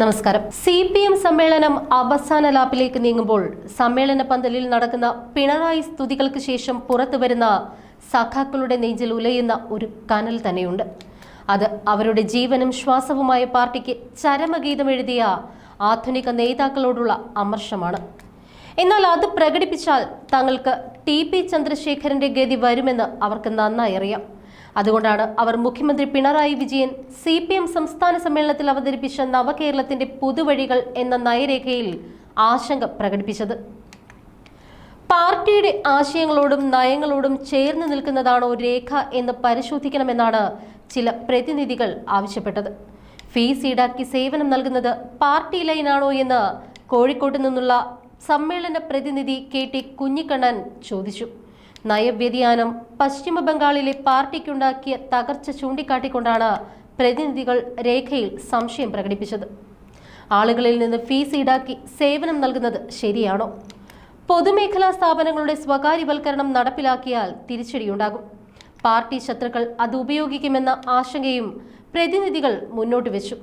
നമസ്കാരം. C P M സമ്മേളനം അവസാന ലാപ്പിലേക്ക് നീങ്ങുമ്പോൾ സമ്മേളന പന്തലിൽ നടക്കുന്ന പിണറായി സ്തുതികൾക്ക് ശേഷം പുറത്തു വരുന്ന സഖാക്കളുടെ നെഞ്ചിൽ ഉലയുന്ന ഒരു കനൽ തന്നെയുണ്ട്. അത് അവരുടെ ജീവനും ശ്വാസവുമായ പാർട്ടിക്ക് ചരമഗീതം എഴുതിയ ആധുനിക നേതാക്കളോടുള്ള അമർഷമാണ്. എന്നാൽ അത് പ്രകടിപ്പിച്ചാൽ തങ്ങൾക്ക് ടി പി ചന്ദ്രശേഖരന്റെ ഗതി വരുമെന്ന് അവർക്ക് നന്നായി അറിയാം. അതുകൊണ്ടാണ് അവർ മുഖ്യമന്ത്രി Pinarayi Vijayan C P M സംസ്ഥാന സമ്മേളനത്തിൽ അവതരിപ്പിച്ച നവകേരളത്തിന്റെ പുതുവഴികൾ എന്ന നയരേഖയിൽ ആശങ്ക പ്രകടിപ്പിച്ചത്. പാർട്ടിയുടെ ആശയങ്ങളോടും നയങ്ങളോടും ചേർന്ന് നിൽക്കുന്നതാണോ രേഖ എന്ന് പരിശോധിക്കണമെന്നാണ് ചില പ്രതിനിധികൾ ആവശ്യപ്പെട്ടത്. ഫീസ് ഈടാക്കി സേവനം നൽകുന്നത് പാർട്ടി ലൈനാണോ എന്ന് കോഴിക്കോട്ട് നിന്നുള്ള സമ്മേളന പ്രതിനിധി കെ ടി കുഞ്ഞിക്കണ്ണൻ ചോദിച്ചു. നയവ്യതിയാനം പശ്ചിമ ബംഗാളിലെ പാർട്ടിക്കുണ്ടാക്കിയ തകർച്ച ചൂണ്ടിക്കാട്ടിക്കൊണ്ടാണ് പ്രതിനിധികൾ രേഖയിൽ സംശയം പ്രകടിപ്പിച്ചത്. ആളുകളിൽ നിന്ന് ഫീസ് ഈടാക്കി സേവനം നൽകുന്നത് ശരിയാണോ? പൊതുമേഖലാ സ്ഥാപനങ്ങളുടെ സ്വകാര്യവൽക്കരണം നടപ്പിലാക്കിയാൽ തിരിച്ചടിയുണ്ടാകും. പാർട്ടി ശത്രുക്കൾ അത് ഉപയോഗിക്കുമെന്ന ആശങ്കയും പ്രതിനിധികൾ മുന്നോട്ട് വെച്ചു.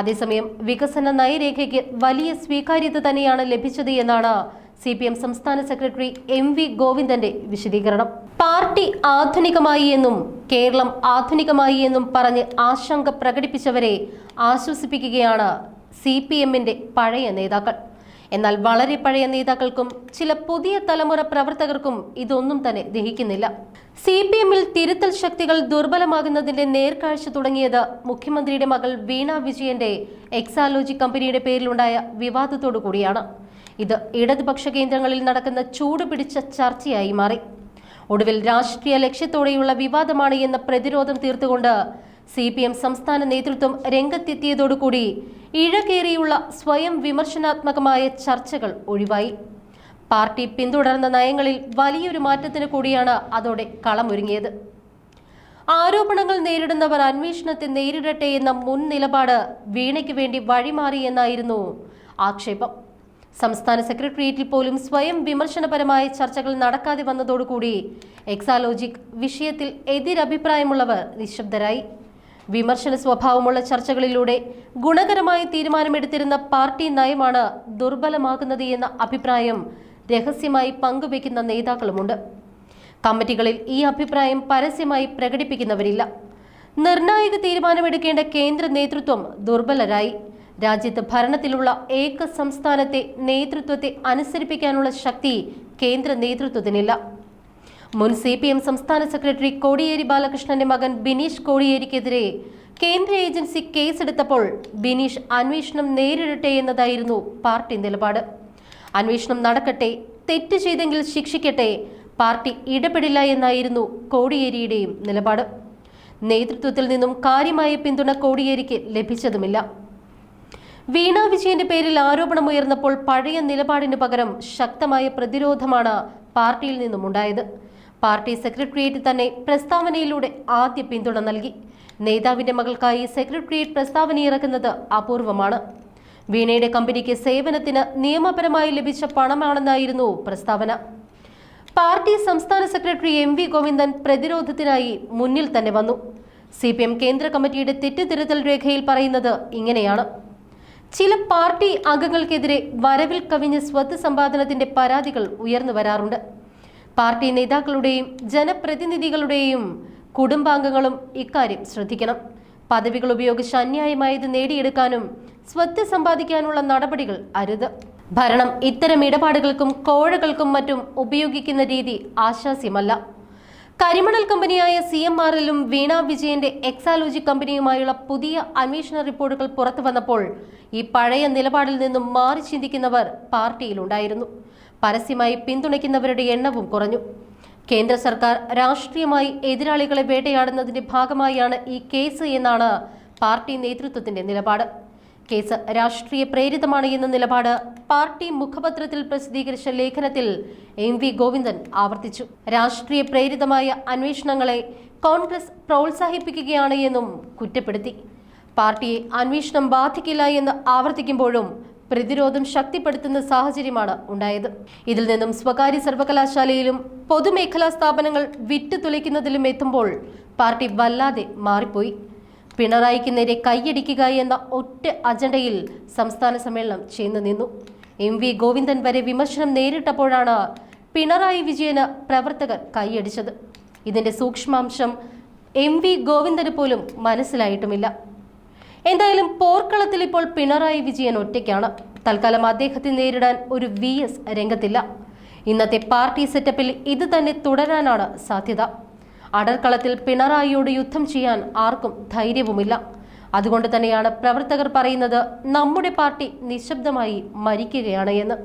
അതേസമയം വികസന നയരേഖയ്ക്ക് വലിയ സ്വീകാര്യത തന്നെയാണ് ലഭിച്ചത് എന്നാണ് സി പി എം സംസ്ഥാന സെക്രട്ടറി എം വി ഗോവിന്ദന്റെ വിശദീകരണം. പാർട്ടി ആധുനികമായി എന്നും കേരളം ആധുനികമായി എന്നും പറഞ്ഞ് ആശങ്ക പ്രകടിപ്പിച്ചവരെ ആശ്വസിപ്പിക്കുകയാണ് സി പി എമ്മിന്റെ പഴയ നേതാക്കൾ. എന്നാൽ വളരെ പഴയ നേതാക്കൾക്കും ചില പുതിയ തലമുറ പ്രവർത്തകർക്കും ഇതൊന്നും തന്നെ ദഹിക്കുന്നില്ല. സി പി എമ്മിൽ തിരുത്തൽ ശക്തികൾ ദുർബലമാകുന്നതിന്റെ നേർക്കാഴ്ച തുടങ്ങിയത് മുഖ്യമന്ത്രിയുടെ മകൾ വീണ വിജയന്റെ എക്സാലോജി കമ്പനിയുടെ പേരിലുണ്ടായ വിവാദത്തോടു കൂടിയാണ് ഇത് ഇടതുപക്ഷ കേന്ദ്രങ്ങളിൽ നടക്കുന്ന ചൂടുപിടിച്ച ചർച്ചയായി മാറി. ഒടുവിൽ രാഷ്ട്രീയ ലക്ഷ്യത്തോടെയുള്ള വിവാദമാണ് എന്ന പ്രതിരോധം തീർത്തുകൊണ്ട് സി പി എം സംസ്ഥാന നേതൃത്വം രംഗത്തെത്തിയതോടുകൂടി ഇഴകേറിയുള്ള സ്വയം വിമർശനാത്മകമായ ചർച്ചകൾ ഒഴിവായി. പാർട്ടി പിന്തുടർന്ന നയങ്ങളിൽ വലിയൊരു മാറ്റത്തിന് കൂടിയാണ് അതോടെ കളമൊരുങ്ങിയത്. ആരോപണങ്ങൾ നേരിടുന്നവർ അന്വേഷണത്തെ നേരിടട്ടെ എന്ന മുൻ നിലപാട് വീണയ്ക്ക് വേണ്ടി വഴിമാറിയെന്നായിരുന്നു ആക്ഷേപം. സംസ്ഥാന സെക്രട്ടേറിയറ്റിൽ പോലും സ്വയം വിമർശനപരമായ ചർച്ചകൾ നടക്കാതെ വന്നതോടുകൂടി എക്സാലോജിക് വിഷയത്തിൽ എതിരഭിപ്രായമുള്ളവർ നിശബ്ദരായി. വിമർശന സ്വഭാവമുള്ള ചർച്ചകളിലൂടെ ഗുണകരമായ തീരുമാനമെടുത്തിരുന്ന പാർട്ടി നയമാണ് ദുർബലമാകുന്നത് എന്ന അഭിപ്രായം രഹസ്യമായി പങ്കുവയ്ക്കുന്ന നേതാക്കളുമുണ്ട്. കമ്മിറ്റികളിൽ ഈ അഭിപ്രായം പരസ്യമായി പ്രകടിപ്പിക്കുന്നവരില്ല. നിർണായക തീരുമാനമെടുക്കേണ്ട കേന്ദ്ര നേതൃത്വം ദുർബലരായി. രാജ്യത്ത് ഭരണത്തിലുള്ള ഏക സംസ്ഥാനത്തെ നേതൃത്വത്തെ അനുസരിപ്പിക്കാനുള്ള ശക്തി കേന്ദ്ര നേതൃത്വത്തിനില്ല. മുൻ സി പി എം സംസ്ഥാന സെക്രട്ടറി കോടിയേരി ബാലകൃഷ്ണന്റെ മകൻ ബിനീഷ് കോടിയേരിക്കെതിരെ കേന്ദ്ര ഏജൻസി കേസെടുത്തപ്പോൾ ബിനീഷ് അന്വേഷണം നേരിടട്ടെ എന്നതായിരുന്നു പാർട്ടി നിലപാട്. അന്വേഷണം നടക്കട്ടെ തെറ്റ് ചെയ്തെങ്കിൽ ശിക്ഷിക്കട്ടെ പാർട്ടി ഇടപെടില്ല എന്നായിരുന്നു കോടിയേരിയുടെയും നിലപാട്. നേതൃത്വത്തിൽ നിന്നും കാര്യമായ പിന്തുണ കോടിയേരിക്ക് ലഭിച്ചതുമില്ല. വീണ വിജയന്റെ പേരിൽ ആരോപണമുയർന്നപ്പോൾ പഴയ നിലപാടിന് പകരം ശക്തമായ പ്രതിരോധമാണ് പാർട്ടിയിൽ നിന്നുമുണ്ടായത് പാർട്ടി സെക്രട്ടേറിയറ്റ് തന്നെ പ്രസ്താവനയിലൂടെ ആദ്യ പിന്തുണ നൽകി. നേതാവിന്റെ മകൾക്കായി സെക്രട്ടേറിയറ്റ് പ്രസ്താവന ഇറക്കുന്നത് അപൂർവമാണ്. വീണയുടെ കമ്പനിക്ക് സേവനത്തിന് നിയമപരമായി ലഭിച്ച പണമാണെന്നായിരുന്നു പ്രസ്താവന. പാർട്ടി സംസ്ഥാന സെക്രട്ടറി എം വി ഗോവിന്ദൻ പ്രതിരോധത്തിനായി മുന്നിൽ തന്നെ വന്നു. സി കേന്ദ്ര കമ്മിറ്റിയുടെ തെറ്റുതിരുത്തൽ രേഖയിൽ പറയുന്നത് ഇങ്ങനെയാണ്. ചില പാർട്ടി അംഗങ്ങൾക്കെതിരെ വരവിൽ കവിഞ്ഞ സ്വത്ത് സമ്പാദനത്തിന്റെ പരാതികൾ ഉയർന്നു വരാറുണ്ട്. പാർട്ടി നേതാക്കളുടെയും ജനപ്രതിനിധികളുടെയും കുടുംബാംഗങ്ങളും ഇക്കാര്യം ശ്രദ്ധിക്കണം. പദവികൾ ഉപയോഗിച്ച് അന്യായമായത് നേടിയെടുക്കാനും സ്വത്ത് സമ്പാദിക്കാനുള്ള നടപടികൾ അരുത്. ഭരണം ഇത്തരം ഇടപാടുകൾക്കും കോഴകൾക്കും മറ്റും ഉപയോഗിക്കുന്ന രീതി ആശാസ്യമല്ല. കരിമണൽ കമ്പനിയായ സി എം ആറിലും വീണ വിജയന്റെ എക്സാലോജി കമ്പനിയുമായുള്ള പുതിയ അന്വേഷണ റിപ്പോർട്ടുകൾ പുറത്തു വന്നപ്പോൾ ഈ പഴയ നിലപാടിൽ നിന്നും മാറി ചിന്തിക്കുന്നവർ പാർട്ടിയിലുണ്ടായിരുന്നു. പരസ്യമായി പിന്തുണയ്ക്കുന്നവരുടെ എണ്ണവും കുറഞ്ഞു. കേന്ദ്ര സർക്കാർ രാഷ്ട്രീയമായി എതിരാളികളെ വേട്ടയാടുന്നതിന്റെ ഭാഗമായാണ് ഈ കേസ് എന്നാണ് പാർട്ടി നേതൃത്വത്തിന്റെ നിലപാട്. കേസ് രാഷ്ട്രീയ പ്രേരിതമാണ് എന്ന നിലപാട് പാർട്ടി മുഖപത്രത്തിൽ പ്രസിദ്ധീകരിച്ച ലേഖനത്തിൽ എം വി ഗോവിന്ദൻ ആവർത്തിച്ചു. രാഷ്ട്രീയ പ്രേരിതമായ അന്വേഷണങ്ങളെ കോൺഗ്രസ് പ്രോത്സാഹിപ്പിക്കുകയാണ് എന്നും കുറ്റപ്പെടുത്തി. പാർട്ടിയെ അന്വേഷണം ബാധിക്കില്ല എന്ന് ആവർത്തിക്കുമ്പോഴും പ്രതിരോധം ശക്തിപ്പെടുത്തുന്ന സാഹചര്യമാണ് ഉണ്ടായത്. ഇതിൽ നിന്നും സ്വകാര്യ സർവകലാശാലയിലും പൊതുമേഖലാ സ്ഥാപനങ്ങൾ വിറ്റുതുലയ്ക്കുന്നതിലും എത്തുമ്പോൾ പാർട്ടി വല്ലാതെ മാറിപ്പോയി. പിണറായിക്ക് നേരെ കൈയടിക്കുക എന്ന ഒറ്റ അജണ്ടയിൽ സംസ്ഥാന സമ്മേളനം ചെന്നു നിന്നു. എം വി ഗോവിന്ദൻ വരെ വിമർശനം നേരിട്ടപ്പോഴാണ് പിണറായി വിജയന് പ്രവർത്തകർ കൈയടിച്ചത്. ഇതിന്റെ സൂക്ഷ്മാംശം എം വി ഗോവിന്ദന് പോലും മനസ്സിലായിട്ടുമില്ല. എന്തായാലും പോർക്കളത്തിൽ ഇപ്പോൾ പിണറായി വിജയൻ ഒറ്റയ്ക്കാണ്. തൽക്കാലം അദ്ദേഹത്തെ നേരിടാൻ ഒരു വി എസ് രംഗത്തില്ല. ഇന്നത്തെ പാർട്ടി സെറ്റപ്പിൽ ഇത് തന്നെ തുടരാനാണ് സാധ്യത. അടർക്കളത്തിൽ പിണറായിയോട് യുദ്ധം ചെയ്യാൻ ആർക്കും ധൈര്യവുമില്ല. അതുകൊണ്ട് തന്നെയാണ് പ്രവർത്തകർ പറയുന്നത് നമ്മുടെ പാർട്ടി നിശബ്ദമായി മരിക്കുകയാണ് എന്ന്.